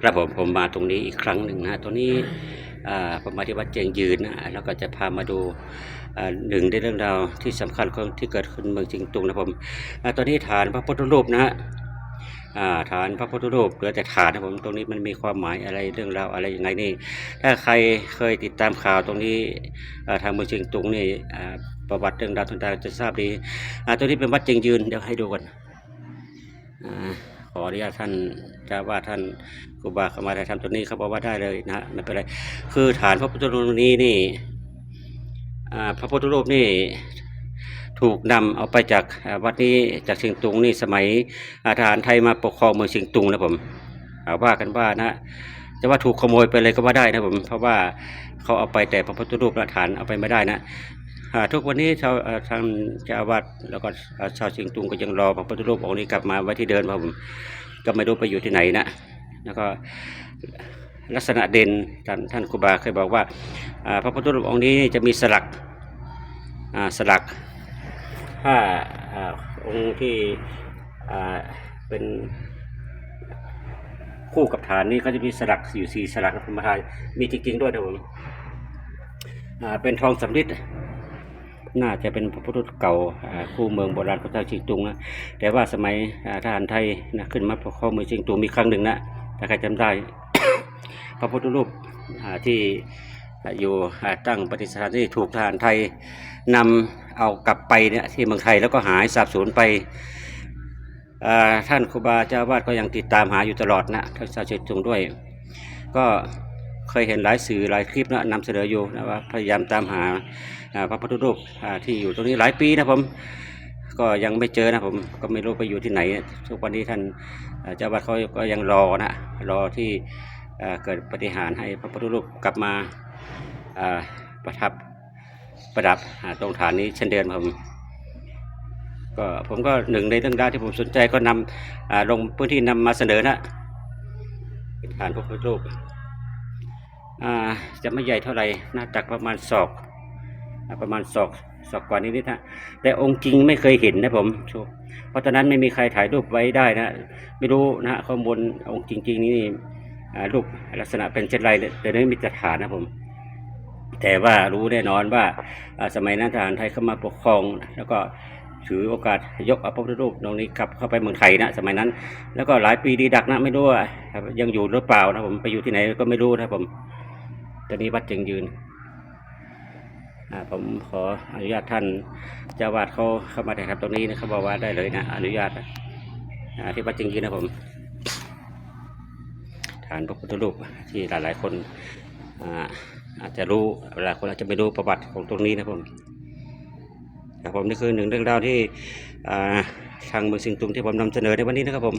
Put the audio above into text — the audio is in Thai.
ครับผมผมมาตรงนี้อีกครั้งหนึ่งนะตรงนี้อ่าผมมาที่วัดเจียงยืนนะแล้วก็จะพามาดูอ่าหนึ่งในเรื่องราวที่สำคัญของที่เกิดขึ้นเมืองเชียงตุงนะผมอ่าตอนนี้ฐานพระพุทธรูปนะฮะอ่าฐานพระพุทธรูปเหลือแต่ฐานนะผมตรงนี้มันมีความหมายอะไรเรื่องราวอะไรยังไงนี่ ถ้าใครเคยติดตามข่าวตรงนี้อ่าทางเมืองเชียงตุงนี่อ่าประวัติเรื่องราวต่างๆจะทราบดีอ่าตัวนี้เป็นวัดเจียงยืนเดี๋ยวให้ดูกันอ่าข ออนุญาตท่านเจ้าว่าท่านครูบาเข้ามาได้ทำตัวนี้เขาบอกว่าได้เลยนะฮะไม่เป็นไรคือฐานพระพุทธรูปนี้นี่พระพุทธรูปนี่ถูกนำเอาไปจากวัดนี้จากเชียงตุงนี่สมัยอาทหารไทยมาปกครองเมืองเชียงตุงนะผมอ่าว่ากันว่านะจะว่าถูกขโมยไปเลยก็ว่าได้นะผมเพราะว่าเขาเอาไปแต่พระพุทธรูปและฐานเอาไปไม่ได้นะ ทุกวันนี้ชาวทางเจ้าวาสแล้วก็ชาวเชียงตุงก็ยังรอพระพุทธรูปองค์นี้กลับมาไว้ที่เดิมครับผมก็ไม่รู้ไปอยู่ที่ไหนนะแล้วก็ลักษณะเด่นท่านท่านครูบาเคยบอกว่าพระพุทธรูปองค์นี้จะมีสลักสลักถ้าอองค์ที่เป็นคู่กับฐานนี้ก็จะมีสลักอยู่สี่สลักนะผมมาทายมีจริงๆด้วยนะผมเป็นทองสำริด น่าจะเป็นพระพุทธเก่าคู่เมืองโบราณของเจ้าเชียงตุงนะแต่ว่าสมัยทหารไทยนะขึ้นมาปกครองเมืองชียงตุงมีครั้งหนึ่งนะถ้าใครจำได้ พระพุทธรูปที่อยู่ตั้งปฏิสถานที่ถูกทหารไทยนำเอากลับไปเนี่ยที่เมืองไทยแล้วก็หายสาบสูญไปท่านครูบาเจ้าวาสก็ยังติดตามหาอยู่ตลอดนะทั้งชาวเชียงตุงด้วย ก็ เคยเห็นหลายสื่อหลายคลิปนะนำเสนออยู่นะว่าพยายามตามหาพระพุทธรูปที่อยู่ตรงนี้หลายปีนะผมก็ยังไม่เจอนะผมก็ไม่รู้ไปอยู่ที่ไหน ทุกวันนี้ท่านเจ้าวัดเขาก็ยังรอนะรอที่เกิดปฏิหารให้พระพุทธรูปกลับมาประทับประดับตรงฐานนี้เช่นเดิมผมก็ผมก็หนึ่งในเรื่องราวที่ผมสนใจก็นำลงพื้นที่นำมาเสนอนะฐานพระพุทธรูป จะไม่ใหญ่เท่าไหร่หน้าตักประมาณศอกประมาณศอกศอกกว่านี้นิดนะแต่องค์จริงไม่เคยเห็นนะผมเพราะตอนนั้นไม่มีใครถ่ายรูปไว้ได้นะ ไม่รู้นะฮะข้อมูลองค์จริง ๆ นี่รูปลักษณะเป็นเช่นไรแต่ไม่มีตรฐานนะผม แต่ว่ารู้แน่นอนว่าสมัยนั้นทหารไทยเข้ามาปกครอง แล้วก็ถือโอกาสยกอาพระพุทธรูปตรงนี้กลับเข้าไปเมืองไทยนะสมัยนั้น แล้วก็หลายปีดีดักนะไม่รู้ว่ายังอยู่หรือเปล่านะผมไปอยู่ที่ไหนก็ไม่รู้นะผม ตอนนี้วัดจึงยืนผมขออนุญาตท่านเจ้าวาดเขาเข้ามาถ่ายทำตรงนี้นะเขาบอกว่าได้เลยนะ อนุญาตนะที่วัดจริงๆนนะผม ฐานพระพุทธรูปที่หลายๆคนอาอาจจะรู้หลายคนอาจจะไม่รู้ประวัติของตรงนี้นะผมครับผมนี่คือหนึ่งเรื่องราวที่ทางเมืองสิงตุงที่ผมนำเสนอในวันนี้นะครับผม